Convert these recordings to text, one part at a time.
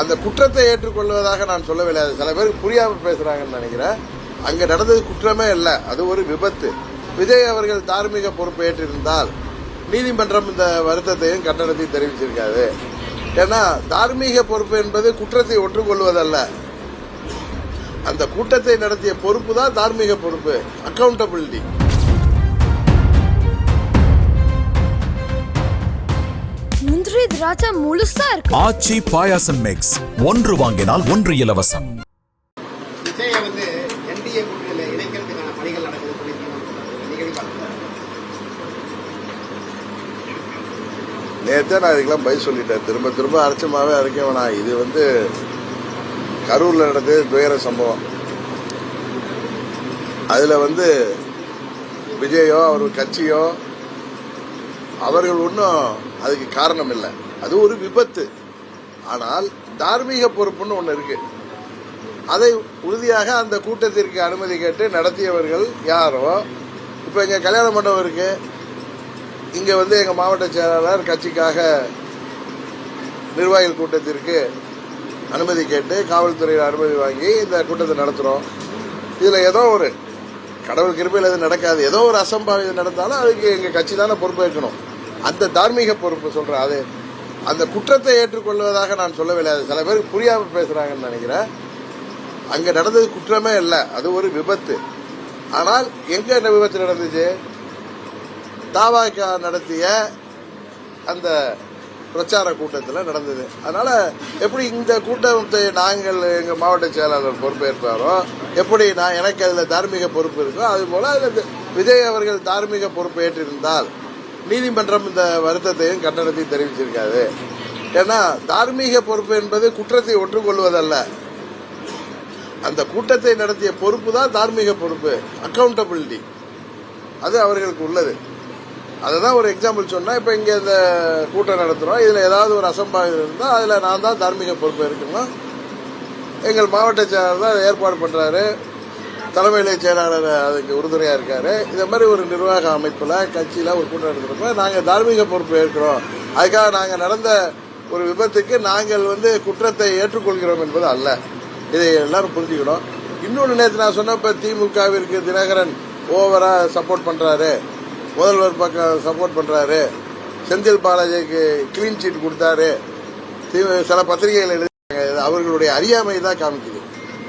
அந்த குற்றத்தை ஏற்றுக்கொள்வதாக நான் சொல்லவில்லை அது சில பேருக்கு புரியாம பேசுறாங்கன்னு நினைக்கிறேன். அங்க நடந்தது குற்றமே இல்லை. அது ஒரு விபத்து. விஜய் அவர்கள் தார்மீக பொறுப்பு ஏற்றிருந்தால் நீதிமன்றம் இந்த வருத்தத்தையும் கண்டனத்தையும் தெரிவிச்சிருக்காது. ஏன்னா தார்மீக பொறுப்பு என்பது குற்றத்தை ஒற்றுக்கொள்வதல்ல. அந்த கூட்டத்தை நடத்திய பொறுப்பு தான் தார்மீக பொறுப்பு. அக்கௌண்டபிலிட்டி திராட்சை முழுசா இருக்கு. ஆச்சி பாயாசம் மிக்ஸ் ஒன்று வாங்கினால் ஒன்று இலவசம். விஜயை வந்து என்டிஏ கூட்டணியில் இணைக்கிறதுக்கான பணிகள் நடக்குது சொல்லியிருக்கீங்க நீங்கள் பார்க்குறேன் நேற்றே நான் இதுக்கெல்லாம் பதில் சொல்லிட்டேன். திரும்ப திரும்ப அரைச்சமாவே அரைக்க வேணாம் இது வந்து கரூர்ல நடந்தது துயர சம்பவம். அதுல வந்து விஜயோ அவர் கட்சியோ அவர்கள் ஒன்றும் அதுக்கு காரணம் இல்லை. அது ஒரு விபத்து. ஆனால் தார்மீக பொறுப்புன்னு ஒன்று இருக்கு. அதை உறுதியாக அந்த கூட்டத்திற்கு அனுமதி கேட்டு நடத்தியவர்கள் யாரோ? இப்போ இங்கே கல்யாண மண்டபம் இருக்கு. இங்கே வந்து எங்கள் மாவட்ட செயலாளர் கட்சிக்காக நிர்வாகிகள் கூட்டத்திற்கு அனுமதி கேட்டு காவல்துறையில் அனுமதி வாங்கி இந்த கூட்டத்தை நடத்துகிறோம் இதில் ஏதோ ஒரு கடவுள் கிருப்பையில் எதுவும் நடக்காது. ஏதோ ஒரு அசம்பாவிதம் நடந்தாலும் அதுக்கு எங்கள் கட்சி தானே பொறுப்பேற்கணும் அந்த தார்மீக பொறுப்பு சொல்கிறேன் அது அந்த குற்றத்தை ஏற்றுக்கொள்வதாக நான் சொல்லவில்லை அது சில பேருக்கு புரியாமல் பேசுகிறாங்கன்னு நினைக்கிறேன். அங்கே நடந்தது குற்றமே இல்லை. அது ஒரு விபத்து. ஆனால் எங்கே என்ன விபத்து நடந்துச்சு? தாவாக்கா நடத்திய அந்த பிரச்சார கூட்டத்தில் நடந்தது. அதனால் எப்படி இந்த கூட்டத்தை நாங்கள் எங்கள் மாவட்ட செயலாளர் பொறுப்பேற்பாரோ எப்படி நான் எனக்கு அதில் தார்மீக பொறுப்பு இருக்கோ அது போல அதுல விஜய் அவர்கள் தார்மீக பொறுப்பு ஏற்றிருந்தால் நீதிமன்றம் இந்த வருத்தத்தையும் கண்டனத்தையும் தெரிவிச்சிருக்காது. ஏன்னா தார்மீக பொறுப்பு என்பது குற்றத்தை ஒற்றுக்கொள்வதல்ல. அந்த கூட்டத்தை நடத்திய பொறுப்பு தான் தார்மீக பொறுப்பு அக்கௌண்டபிலிட்டி அது அவர்களுக்கு உள்ளது. அதுதான் ஒரு எக்ஸாம்பிள் சொன்னால் இப்போ இங்கே இந்த கூட்டம் நடத்துகிறோம் இதில் ஏதாவது ஒரு அசம்பாவிதம் இருந்தால் அதில் நான் தான் தார்மீக பொறுப்பு இருக்கணும். எங்கள் மாவட்ட செயலாளர் தான் ஏற்பாடு பண்ணுறாரு தலைமையிலே செயலாளர் அதுக்கு உறுதுணையாக இருக்கார். இந்த மாதிரி ஒரு நிர்வாக அமைப்பில் கட்சியில் ஒரு கூட்டம் நடத்துறப்ப நாங்கள் தார்மீக பொறுப்பு ஏற்கிறோம். அதுக்காக நாங்கள் நடந்த ஒரு விபத்துக்கு நாங்கள் வந்து குற்றத்தை ஏற்றுக்கொள்கிறோம் என்பது அல்ல. இதை எல்லாரும் புரிஞ்சுக்கணும். இன்னொன்று நேற்று நான் சொன்னப்போ திமுகவிற்கு தினகரன் ஓவராக சப்போர்ட் பண்ணுறாரு முதல்வர் பக்கம் சப்போர்ட் பண்ணுறாரு செந்தில் பாலாஜிக்கு கிளீன் சீட் கொடுத்தாரு. தி- சில பத்திரிகைகள் எழுதி அவர்களுடைய அறியாமை தான் காமிக்குது.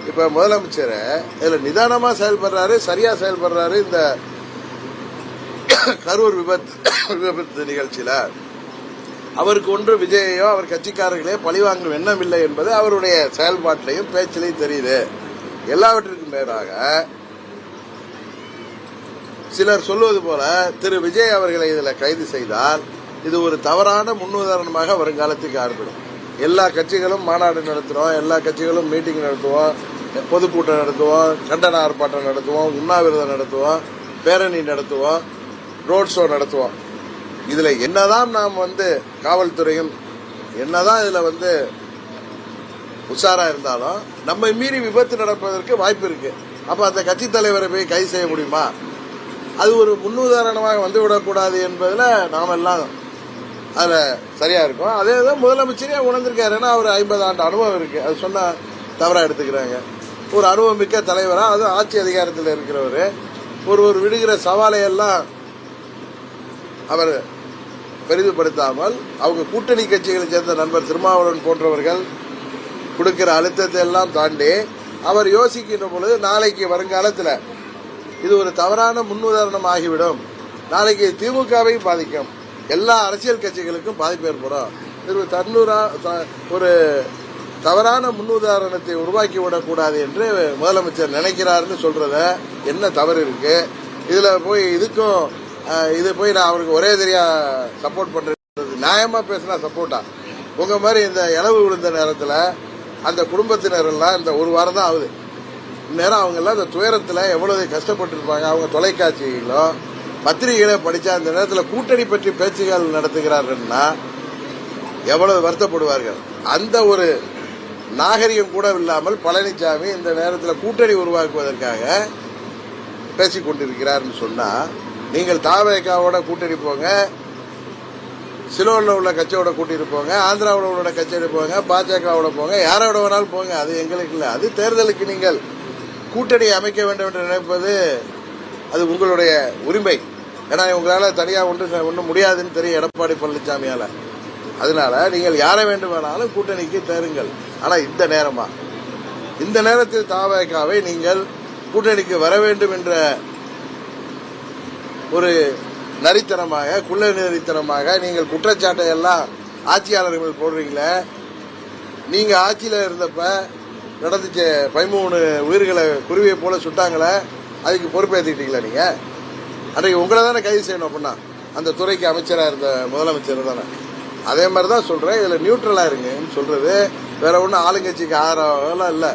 இப்ப முதலமைச்சர் இதுல நிதானமா செயல்படுறாரு சரியா செயல்படுறாரு இந்த கரூர் விபத்து விபத்து நிகழ்ச்சியில. அவருக்கு ஒன்று விஜயையோ அவர் கட்சிக்காரர்களையோ பழிவாங்கும் எண்ணம் இல்லை என்பது அவருடைய செயல்பாட்டிலையும் பேச்சிலையும் தெரியுது. எல்லாவற்றிற்கும் மேலாக சிலர் சொல்வது போல திரு விஜய் அவர்களை இதில் கைது செய்தால் இது ஒரு தவறான முன்னுதாரணமாக வருங்காலத்துக்கு ஆரம்பிடும் எல்லா கட்சிகளும் மாநாடு நடத்துகிறோம் எல்லா கட்சிகளும் மீட்டிங் நடத்துவோம் பொதுக்கூட்டம் நடத்துவோம் கண்டன ஆர்ப்பாட்டம் நடத்துவோம் உண்ணாவிரதம் நடத்துவோம் பேரணி நடத்துவோம் ரோட் ஷோ நடத்துவோம் இதுல என்னதான் நாம் வந்து காவல்துறையும் என்னதான் இதுல வந்து உஷாரா இருந்தாலும் நம்மை மீறி விபத்து நடப்பதற்கு வாய்ப்பு இருக்கு. அப்ப அந்த கட்சி தலைவரை போய் கைது செய்ய முடியுமா? அது ஒரு முன்னுதாரணமாக வந்து விடக்கூடாது என்பதுல நாம எல்லாம் அதுல சரியா இருக்கும். அதே தான் முதலமைச்சரே உணர்ந்திருக்காரு. ஏன்னா அவர் ஐம்பது ஆண்டு அனுபவம் இருக்கு. அது சொன்னா தவறா எடுத்துக்கிறாங்க. ஒரு அனுபவம் மிக்க தலைவராக அதுவும் ஆட்சி அதிகாரத்தில் இருக்கிறவர். ஒரு ஒரு விடுகிற சவாலை எல்லாம் அவர் பெரிதுபடுத்தாமல் அவங்க கூட்டணி கட்சிகளை சேர்ந்த நண்பர் திருமாவளவன் போன்றவர்கள் கொடுக்கிற அழுத்தத்தை எல்லாம் தாண்டி அவர் யோசிக்கின்ற பொழுது நாளைக்கு வருங்காலத்தில் இது ஒரு தவறான முன்னுதாரணம் ஆகிவிடும் நாளைக்கு திமுகவையும் பாதிக்கும். எல்லா அரசியல் கட்சிகளுக்கும் பாதிப்பு ஏற்படும். ஒரு தன்னூரா த- ஒரு தவறான முன்னுதாரணத்தை உருவாக்கி விடக்கூடாது என்று முதலமைச்சர் நினைக்கிறாருன்னு சொல்றத என்ன தவறு இருக்கு? இதுல போய் இதுக்கும் இது போய் நான் அவருக்கு ஒரே தெரியா சப்போர்ட் பண்றது நியாயமா பேசினா சப்போர்ட்டா உங்க மாதிரி இந்த இளவு விழுந்த நேரத்துல அந்த குடும்பத்தினர் எல்லாம் இந்த ஒரு வாரம் தான் ஆகுது. இந்நேரம் அவங்க எல்லாம் துயரத்தில் துயரத்துல எவ்வளவு கஷ்டப்பட்டு இருப்பாங்க அவங்க தொலைக்காட்சிகளோ பத்திரிகைகளை படிச்சா அந்த நேரத்துல கூட்டணி பற்றி பேச்சுகள் நடத்துகிறார்கள்னா எவ்வளவு வருத்தப்படுவார்கள்? அந்த ஒரு நாகரிகம் கூட இல்லாமல் பழனிசாமி இந்த நேரத்தில் கூட்டணி உருவாக்குவதற்காக பேசிக் கொண்டிருக்கிறார்னு சொன்னால் நீங்கள் தாவேக்காவோட கூட்டணி போங்க சிலோனில் உள்ள கட்சியோட கூட்டிட்டு போங்க ஆந்திராவில் உள்ள கட்சியோட போங்க பாஜகவோட போங்க யாரோட வேணாலும் போங்க அது எங்களுக்கு இல்லை. அது தேர்தலுக்கு நீங்கள் கூட்டணி அமைக்க வேண்டும் என்று நினைப்பது அது உங்களுடைய உரிமை. ஏன்னா உங்களால் தனியாக ஒன்று ஒன்றும் முடியாதுன்னு தெரியும் எடப்பாடி பழனிசாமியால் அதனால நீங்கள் யாரை வேண்டும் வேணாலும் கூட்டணிக்கு தேருங்கள். ஆனால் இந்த நேரமா? இந்த நேரத்தில் தாவேக்காவை நீங்கள் கூட்டணிக்கு வர வேண்டும் என்ற ஒரு நரித்தனமாக குள்ள நரித்தனமாக நீங்கள் குற்றச்சாட்டை எல்லாம் ஆட்சியாளர்கள் போடுறீங்களே? நீங்கள் ஆட்சியில் இருந்தப்ப நடந்துச்ச பதிமூணு உயிர்களை குருவியை போல சுட்டாங்களே அதுக்கு பொறுப்பேற்றுக்கிட்டீங்களா நீங்கள் அன்றைக்கு உங்களை தானே கைது செய்யணும் அப்படின்னா அந்த துறைக்கு அமைச்சராக இருந்த முதலமைச்சர் தானே. அதே மாதிரி தான் சொல்கிறேன் இதில் நியூட்ரலாக இருங்கன்னு சொல்கிறது வேற ஒன்றும் ஆளுங்கட்சிக்கு ஆதரவெல்லாம் இல்லை.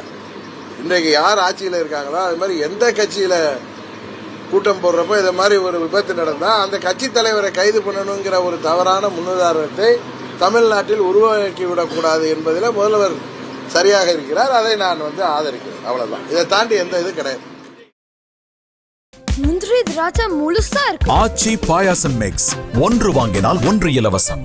இன்றைக்கு யார் ஆட்சியில் இருக்காங்களோ அது மாதிரி எந்த கட்சியில கூட்டம் போடுறப்ப இது மாதிரி ஒரு விபத்து நடந்தா அந்த கட்சி தலைவரை கைது பண்ணணுங்கிற ஒரு தவறான முன்னுதாரணத்தை தமிழ்நாட்டில் உருவாக்கி விடக்கூடாது என்பதில் முதல்வர் சரியாக இருக்கிறார். அதை நான் வந்து ஆதரிக்கிறேன். அவ்வளவுதான். இதை தாண்டி எந்த இது கிடையாது. முந்திரி திராட்சை முழுசா இருக்கு. ஆச்சி பாயாசம் மிக்ஸ் ஒன்று வாங்கினால் ஒன்று இலவசம்.